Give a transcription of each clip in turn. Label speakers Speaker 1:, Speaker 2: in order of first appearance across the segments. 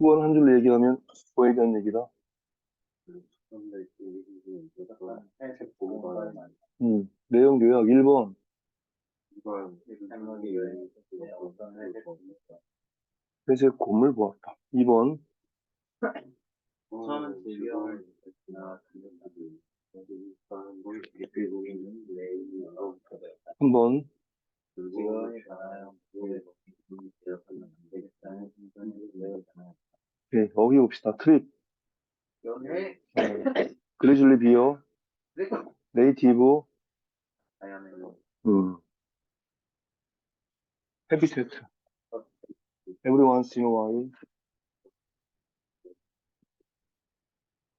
Speaker 1: 후원 한 줄로 얘기하면 뭐에 대한 얘기다? 음, 내용 요약 1번.
Speaker 2: 이번 할머니 여행 우선 회색
Speaker 1: 곰을 보았다. 2번.
Speaker 2: 처음 즐겨할 나 그녀들이 여기 있던 물 깊이 보이는 내일로부터
Speaker 1: 3번.
Speaker 2: 지원이 가나요? 물에 먹기 기억하면 안 되겠다는 생각이 들어요.
Speaker 1: 네, 어휘 봅시다. 트립.
Speaker 2: 연애
Speaker 1: 그레줄리 비어. 네이티브. 음. 헤비테트. Every once in a while.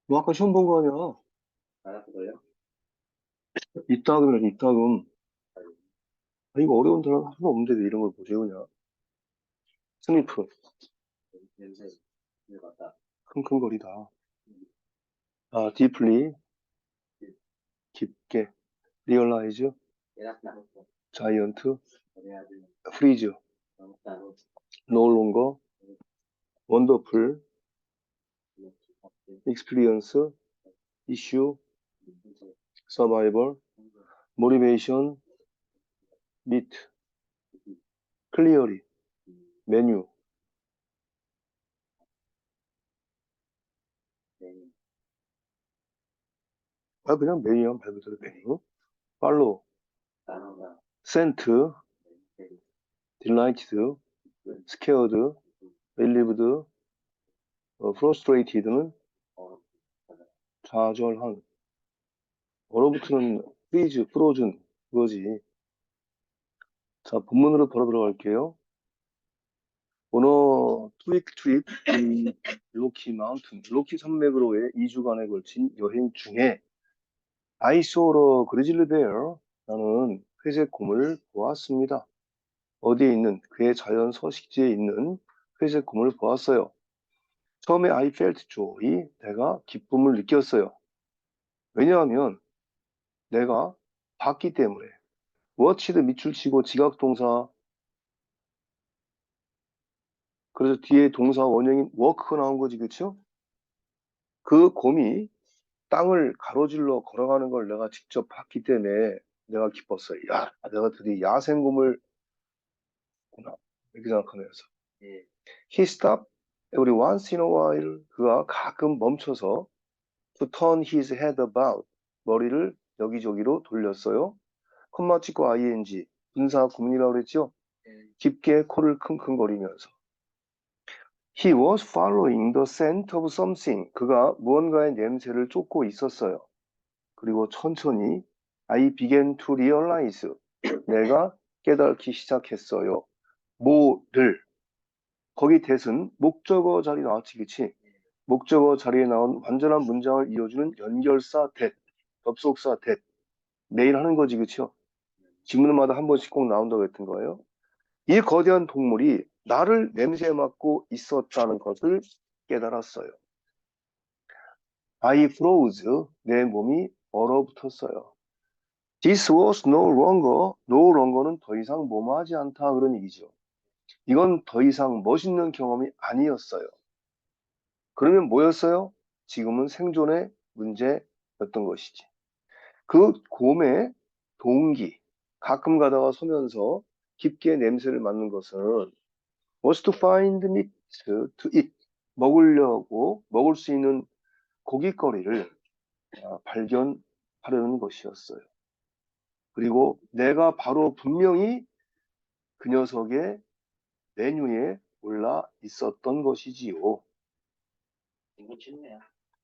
Speaker 1: 너 아까 시험 본 거 아니야?
Speaker 2: 알았어요?
Speaker 1: 이따금이라 이따금. 아, 이거 어려운 단어 하나도 없는데 왜 이런 걸 보세요, 그냥. 스니프.
Speaker 2: 냄새 네.
Speaker 1: 킁킁거리다. 아, deeply. 깊게. realize. giant. freeze. no longer. wonderful. experience. issue. survival. motivation. meet. clearly. menu. 아, 그냥 메뉴만 밟으셔도 메뉴. 팔로우, delighted, scared, relieved, 어, frustrated는 좌절한, 얼어붙는 freeze, frozen 그거지. 자, 본문으로 바로 들어갈게요. Two-week trip in Rocky Mountain, 로키 산맥으로의 2주간에 걸친 여행 중에 I saw a grizzly bear, 나는 회색 곰을 보았습니다. 어디에 있는 그의 자연 서식지에 있는 회색 곰을 보았어요. 처음에 I felt joy, 내가 기쁨을 느꼈어요. 왜냐하면 내가 봤기 때문에. watched 밑줄 치고 지각 동사 그래서 뒤에 동사 원형인 work가 나온 거지, 그쵸? 그 곰이 땅을 가로질러 걸어가는 걸 내가 직접 봤기 때문에 내가 기뻤어요. 야, 내가 드디어 야생곰을 구나. 이렇게 생각하면서.
Speaker 2: 예.
Speaker 1: He stopped every once in a while. 그가 가끔 멈춰서 to turn his head about. 머리를 여기저기로 돌렸어요. 콤마 찍고 ing. 분사 구문이라고 그랬죠?
Speaker 2: 예.
Speaker 1: 깊게 코를 킁킁거리면서. He was following the scent of something. 그가 무언가의 냄새를 쫓고 있었어요. 그리고 천천히 I began to realize. 내가 깨닫기 시작했어요. 뭐를. 거기 대은 목적어 자리 나왔지, 그치? 목적어 자리에 나온 완전한 문장을 이어주는 연결사 that, 접속사 that. 매일 하는 거지, 그쵸? 지문마다 한 번씩 꼭 나온다고 했던 거예요. 이 거대한 동물이 나를 냄새 맡고 있었다는 것을 깨달았어요. I froze. 내 몸이 얼어붙었어요. This was no longer, no longer는 더 이상 뭐뭐하지 않다 그런 얘기죠. 이건 더 이상 멋있는 경험이 아니었어요. 그러면 뭐였어요? 지금은 생존의 문제였던 것이지. 그 곰의 동기, 가끔 가다가 서면서 깊게 냄새를 맡는 것은 was to find meat to eat. 먹으려고 먹을 수 있는 고깃거리를 아, 발견하려는 것이었어요. 그리고 내가 바로 분명히 그 녀석의 메뉴에 올라 있었던 것이지요.
Speaker 2: 이거 쉽네요.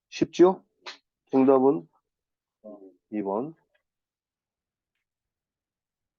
Speaker 1: 쉽죠? 정답은
Speaker 2: 어,
Speaker 1: 2번.